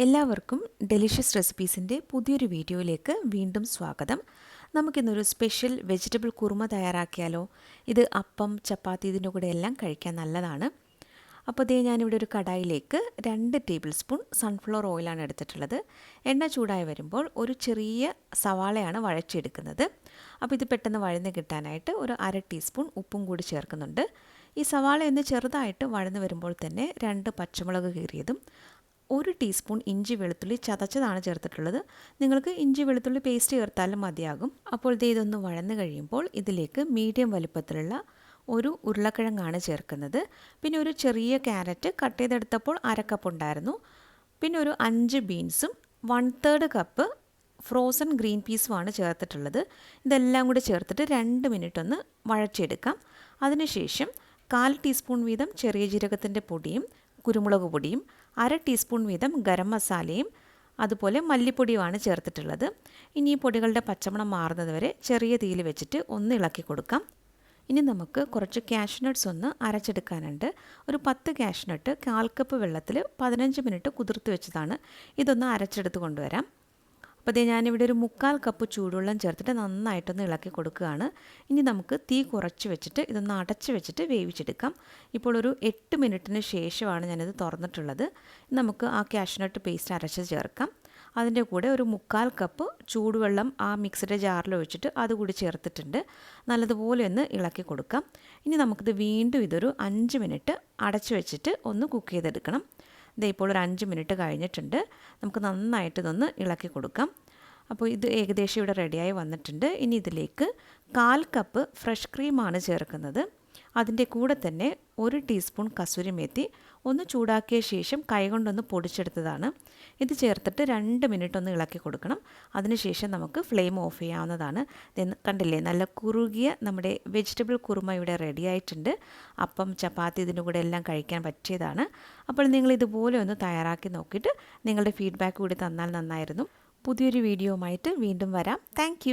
എല്ലാവർക്കും ഡെലിഷ്യസ് റെസിപ്പീസിന്റെ പുതിയൊരു വീഡിയോയിലേക്ക് വീണ്ടും സ്വാഗതം. നമുക്കിന്നൊരു സ്പെഷ്യൽ വെജിറ്റബിൾ കുറുമ തയ്യാറാക്കിയാലോ? ഇത് അപ്പം ചപ്പാത്തി ഇതിന്റെ കൂടെ എല്ലാം കഴിക്കാൻ നല്ലതാണ്. അപ്പോൾ ഇതേ ഞാനിവിടെ ഒരു കടായിലേക്ക് രണ്ട് ടേബിൾ സ്പൂൺ സൺഫ്ലവർ ഓയിലാണ് എടുത്തിട്ടുള്ളത്. എണ്ണ ചൂടായി വരുമ്പോൾ ഒരു ചെറിയ സവാളയാണ് വഴച്ചെടുക്കുന്നത് അപ്പോൾ ഇത് പെട്ടെന്ന് വഴന്ന് കിട്ടാനായിട്ട് ഒരു അര ടീസ്പൂൺ ഉപ്പും കൂടി ചേർക്കുന്നുണ്ട്. ഈ സവാള ഒന്ന് ചെറുതായിട്ട് വഴന്ന് വരുമ്പോൾ തന്നെ രണ്ട് പച്ചമുളക് കീറിയതും ഒരു ടീസ്പൂൺ ഇഞ്ചി വെളുത്തുള്ളി ചതച്ചതാണ് ചേർത്തിട്ടുള്ളത്. നിങ്ങൾക്ക് ഇഞ്ചി വെളുത്തുള്ളി പേസ്റ്റ് ചേർത്താലും മതിയാകും. അപ്പോൾ ഇത് ഇതൊന്ന് വഴന്നു കഴിയുമ്പോൾ ഇതിലേക്ക് മീഡിയം വലുപ്പത്തിലുള്ള ഒരു ഉരുളക്കിഴങ്ങാണ് ചേർക്കുന്നത്. പിന്നെ ഒരു ചെറിയ ക്യാരറ്റ് കട്ട് ചെയ്തെടുത്തപ്പോൾ അരക്കപ്പ് ഉണ്ടായിരുന്നു. പിന്നെ ഒരു അഞ്ച് ബീൻസും one third cup frozen green പീസുമാണ് ചേർത്തിട്ടുള്ളത്. ഇതെല്ലാം കൂടി ചേർത്തിട്ട് രണ്ട് മിനിറ്റ് ഒന്ന് വഴച്ചെടുക്കാം. അതിനുശേഷം കാൽ ടീസ്പൂൺ വീതം ചെറിയ ജീരകത്തിന്റെ പൊടിയും കുരുമുളക് പൊടിയും അര ടീസ്പൂൺ വീതം ഗരം മസാലയും അതുപോലെ മല്ലിപ്പൊടിയുമാണ് ചേർത്തിട്ടുള്ളത്. ഇനി ഈ പൊടികളുടെ പച്ചമണം മാറുന്നത് വരെ ചെറിയ തീയിൽ വെച്ചിട്ട് ഒന്ന് ഇളക്കി കൊടുക്കാം. ഇനി നമുക്ക് കുറച്ച് കാഷ്നട്ട്സ് ഒന്ന് അരച്ചെടുക്കാനുണ്ട്. ഒരു പത്ത് കാഷ്നട്ട് കാൽ കപ്പ് വെള്ളത്തിൽ പതിനഞ്ച് മിനിറ്റ് കുതിർത്ത് വെച്ചതാണ്. ഇതൊന്ന് അരച്ചെടുത്ത് കൊണ്ടുവരാം. അപ്പോൾ അതേ ഞാനിവിടെ ഒരു മുക്കാൽ കപ്പ് ചൂടുവെള്ളം ചേർത്തിട്ട് നന്നായിട്ടൊന്ന് ഇളക്കി കൊടുക്കുകയാണ്. ഇനി നമുക്ക് തീ കുറച്ച് വെച്ചിട്ട് ഇതൊന്ന് അടച്ച് വെച്ചിട്ട് വേവിച്ചെടുക്കാം. ഇപ്പോൾ ഒരു എട്ട് മിനിറ്റിന് ശേഷമാണ് ഞാനിത് തുറന്നിട്ടുള്ളത്. നമുക്ക് ആ കാഷ്നട്ട് പേസ്റ്റ് അരച്ച് ചേർക്കാം. അതിന്റെ കൂടെ ഒരു മുക്കാൽ കപ്പ് ചൂടുവെള്ളം ആ മിക്സിയുടെ ജാറിൽ ഒഴിച്ചിട്ട് അതുകൂടി ചേർത്തിട്ടുണ്ട്. നല്ലതുപോലെ ഒന്ന് ഇളക്കി കൊടുക്കാം. ഇനി നമുക്കിത് വീണ്ടും ഇതൊരു അഞ്ച് മിനിറ്റ് അടച്ച് വെച്ചിട്ട് ഒന്ന് കുക്ക് ചെയ്തെടുക്കണം. ഇത് ഇപ്പോൾ ഒരു അഞ്ച് മിനിറ്റ് കഴിഞ്ഞിട്ടുണ്ട്. നമുക്ക് നന്നായിട്ട് ഇതൊന്ന് ഇളക്കി കൊടുക്കാം. അപ്പോൾ ഇത് ഏകദേശം ഇവിടെ റെഡിയായി വന്നിട്ടുണ്ട്. ഇനി ഇതിലേക്ക് കാൽ കപ്പ് ഫ്രഷ് ക്രീമാണ് ചേർക്കുന്നത്. അതിന്റെ കൂടെ തന്നെ ഒരു ടീസ്പൂൺ കസൂരി മേത്തി ഒന്ന് ചൂടാക്കിയ ശേഷം കൈകൊണ്ടൊന്ന് പൊടിച്ചെടുത്തതാണ്. ഇത് ചേർത്തിട്ട് രണ്ട് മിനിറ്റ് ഒന്ന് ഇളക്കി കൊടുക്കണം. അതിനുശേഷം നമുക്ക് ഫ്ലെയിം ഓഫ് ചെയ്യാവുന്നതാണ്. കണ്ടില്ലേ നല്ല കുറുകിയ നമ്മുടെ വെജിറ്റബിൾ കുറുമ ഇവിടെ റെഡി ആയിട്ടുണ്ട്. അപ്പം ചപ്പാത്തി ഇതിന്റെ കൂടെ എല്ലാം കഴിക്കാൻ പറ്റിയതാണ്. അപ്പോൾ നിങ്ങൾ ഇതുപോലെ ഒന്ന് തയ്യാറാക്കി നോക്കിയിട്ട് നിങ്ങളുടെ ഫീഡ്ബാക്ക് കൂടി തന്നാൽ നന്നായിരുന്നു. പുതിയൊരു വീഡിയോ ആയിട്ട് വീണ്ടും വരാം. താങ്ക്